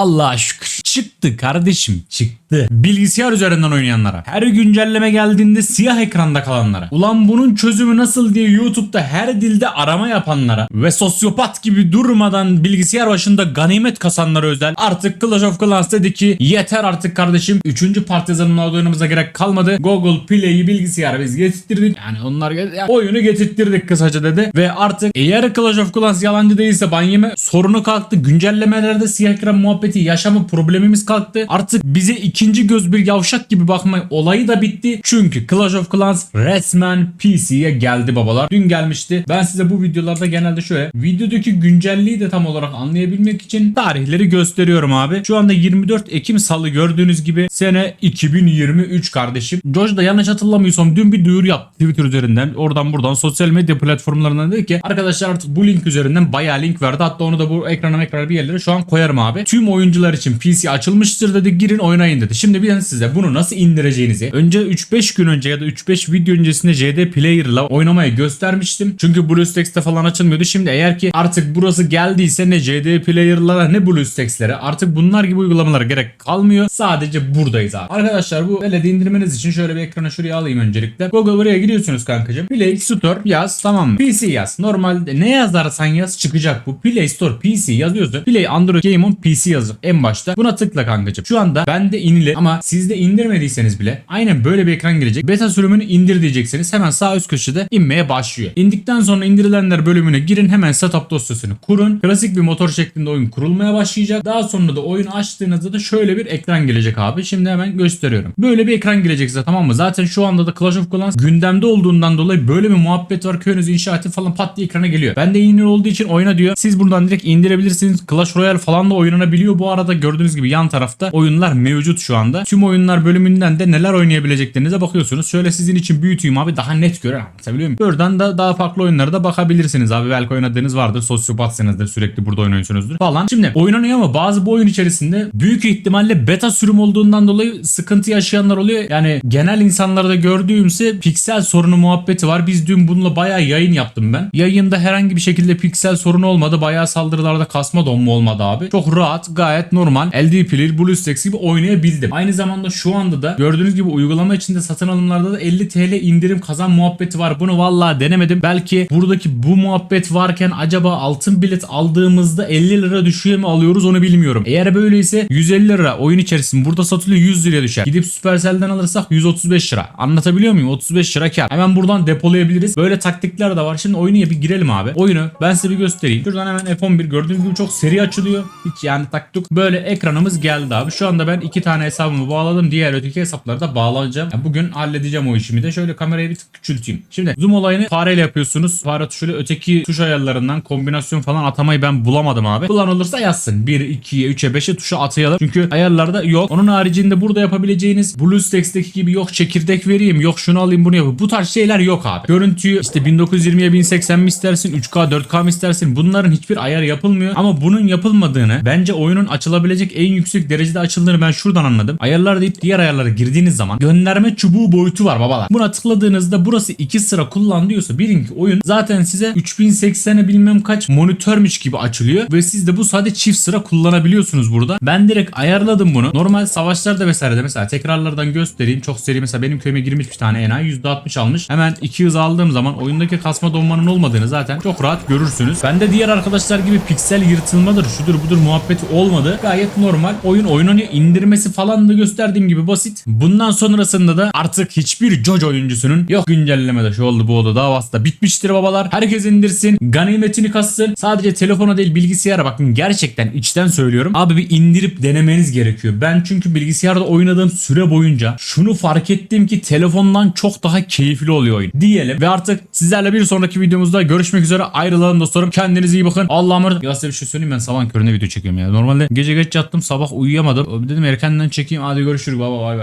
Allah'a şükür. Çıktı kardeşim çıktı. Bilgisayar üzerinden oynayanlara. Her güncelleme geldiğinde siyah ekranda kalanlara. Ulan bunun çözümü nasıl diye YouTube'da her dilde arama yapanlara. Ve sosyopat gibi durmadan bilgisayar başında ganimet kasanlara özel. Artık Clash of Clans dedi ki yeter artık kardeşim. Üçüncü partizanın oyunumuza gerek kalmadı. Google Play'i bilgisayara biz getirttirdik. Yani onlar yani oyunu getirttirdik kısaca dedi. Ve artık eğer Clash of Clans yalancı değilse ban yeme sorunu kalktı. Güncellemelerde siyah ekran muhabbeti yaşama problemimiz kalktı. Artık bize ikinci göz bir yavşak gibi bakma olayı da bitti. Çünkü Clash of Clans resmen PC'ye geldi babalar. Dün gelmişti. Ben size bu videolarda genelde şöyle videodaki güncelliği de tam olarak anlayabilmek için tarihleri gösteriyorum abi. Şu anda 24 Ekim salı gördüğünüz gibi sene 2023 kardeşim. Josh da yanlış hatırlamıyorsam dün bir duyuru yaptı Twitter üzerinden. Oradan buradan sosyal medya platformlarından dedi ki arkadaşlar artık bu link üzerinden bayağı link verdi. Hatta onu da bu ekrana ekrana bir yerlere şu an koyarım abi. Tüm oyuncular için PC açılmıştır dedi. Girin oynayın dedi. Şimdi ben size bunu nasıl indireceğinizi önce 3-5 gün önce ya da 3-5 video öncesinde JD Player'la oynamayı göstermiştim. Çünkü BlueStacks'te falan açılmıyordu. Şimdi eğer ki artık burası geldiyse ne JD Player'lara ne BlueStacks'lere artık bunlar gibi uygulamalara gerek kalmıyor. Sadece buradayız abi. Arkadaşlar bu veledi indirmeniz için şöyle bir ekrana şuraya alayım öncelikle. Google buraya gidiyorsunuz kankacığım. Play Store yaz tamam mı? PC yaz. Normalde ne yazarsan yaz çıkacak bu. Play Store PC yazıyorsun. Play Android Game on PC yazır en başta. Buna tıkla kankacığım. Şu anda bende inili ama sizde indirmediyseniz bile aynen böyle bir ekran gelecek. Beta sürümünü indir diyeceksiniz. Hemen sağ üst köşede inmeye başlıyor. İndikten sonra indirilenler bölümüne girin. Hemen setup dosyasını kurun. Klasik bir motor şeklinde oyun kurulmaya başlayacak. Daha sonra da oyunu açtığınızda da şöyle bir ekran gelecek abi. Şimdi hemen gösteriyorum. Böyle bir ekran gelecek size tamam mı? Zaten şu anda da Clash of Clans gündemde olduğundan dolayı böyle bir muhabbet var. Köyünüz inşaatı falan pat diye ekrana geliyor. Ben de inir olduğu için oyna diyor. Siz buradan direkt indirebilirsiniz. Clash Royale falan da oynanabiliyor. Bu arada gördüğünüz gibi yan tarafta oyunlar mevcut şu anda. Tüm oyunlar bölümünden de neler oynayabileceklerinize bakıyorsunuz. Şöyle sizin için büyüteyim abi daha net göre anlatabiliyor muyum? Buradan da daha farklı oyunlara da bakabilirsiniz abi. Belki oynadığınız vardır. Sosyopatsınızdır. Sürekli burada oynuyorsunuzdur falan. Şimdi oynanıyor ama bazı bu oyun içerisinde büyük ihtimalle beta sürüm olduğundan dolayı sıkıntı yaşayanlar oluyor. Yani genel insanlarda gördüğümse piksel sorunu muhabbeti var. Biz dün bununla bayağı yayın yaptım ben. Yayında herhangi bir şekilde piksel sorunu olmadı. Bayağı saldırılarda kasma donma olmadı abi. Çok rahat, gayet normal. LDP'li, BlueStacks gibi oynayabildim. Aynı zamanda şu anda da gördüğünüz gibi uygulama içinde satın alımlarda da 50 TL indirim kazan muhabbeti var. Bunu vallahi denemedim. Belki buradaki bu muhabbet varken acaba altın bilet aldığımızda 50 lira düşüyor mu alıyoruz onu bilmiyorum. Eğer böyleyse 150 lira oyun içerisinde burada satılıyor 100 liraya düşer. Gidip Supercell'den alırsak 135 lira. Anlatabiliyor muyum? 35 lira kar. Hemen buradan depolayabiliriz. Böyle taktikler de var. Şimdi oyunu bir girelim abi. Oyunu ben size bir göstereyim. Şuradan hemen F11 gördüğünüz gibi çok seri açılıyor. Hiç yani taktuk. Böyle ekranımız geldi abi. Şu anda ben iki tane hesabımı bağladım. Diğer öteki hesapları da bağlayacağım. Yani bugün halledeceğim o işimi de. Şöyle kamerayı bir tık küçülteyim. Şimdi zoom olayını fareyle yapıyorsunuz. Fare tuşuyla öteki tuş ayarlarından kombinasyon falan atamayı ben bulamadım abi. Bulan olursa yazsın. 1, 2'ye, 3'e, 5'e tuşa atayalım. Çünkü ayarlarda yok. Onun haricinde burada yapabileceğiniz BlueStacks'teki gibi yok çekirdek vereyim, yok şunu alayım bunu yapayım. Bu tarz şeyler yok abi. Görüntüyü işte 1920'ye 1080 mi istersin, 3K, 4K mı istersin? Bunların hiçbir ayar yapılmıyor. Ama bunun yapılmadığını bence oyunun açılabilecek en yüksek derecede açıldığını ben şuradan anladım. Ayarlar deyip diğer ayarlara girdiğiniz zaman gönderme çubuğu boyutu var babalar. Buna tıkladığınızda burası 2 sıra kullan diyorsa bilin ki oyun zaten size 3080'e bilmem kaç monitörmüş gibi açılıyor ve siz de bu sadece çift sıra kullanabiliyorsunuz burada. Ben direkt ayarladım bunu. Normal savaşlarda vesairede mesela tekrarlardan göstereyim. Çok seri mesela benim köyüme girmiş bir tane enayi %60 almış. Hemen 2 hız aldığım zaman oyundaki kasma donmanın olmadığını zaten çok rahat görürsünüz. Ben de diğer arkadaşlar gibi piksel yırtılmadır şudur budur muhabbeti olmadı. Gayet normal. Oyun oynanıyor. indirmesi falan da gösterdiğim gibi basit. Bundan sonrasında da artık hiçbir Jojo oyuncusunun yok güncellemede şu oldu bu oldu davası da bitmiştir babalar. Herkes indirsin. Ganimetini kassın. Sadece telefona değil bilgisayara bakın gerçekten içten söylüyorum. Abi bir indirip denemeniz gerekiyor. Ben çünkü bilgisayarda oynadığım süre boyunca şunu fark ettim ki telefondan çok daha keyifli oluyor oyun. Diyelim ve artık sizlerle bir sonraki videomuzda görüşmek üzere ayrılalım dostlarım. Kendinize iyi bakın. Allah'a emanet. Ya size bir şey söyleyeyim ben sabah köründe video çekiyorum ya. Normalde gece geç yattım sabah uyuyamadım. Dedim erkenden çekeyim hadi görüşürüz baba bay bay.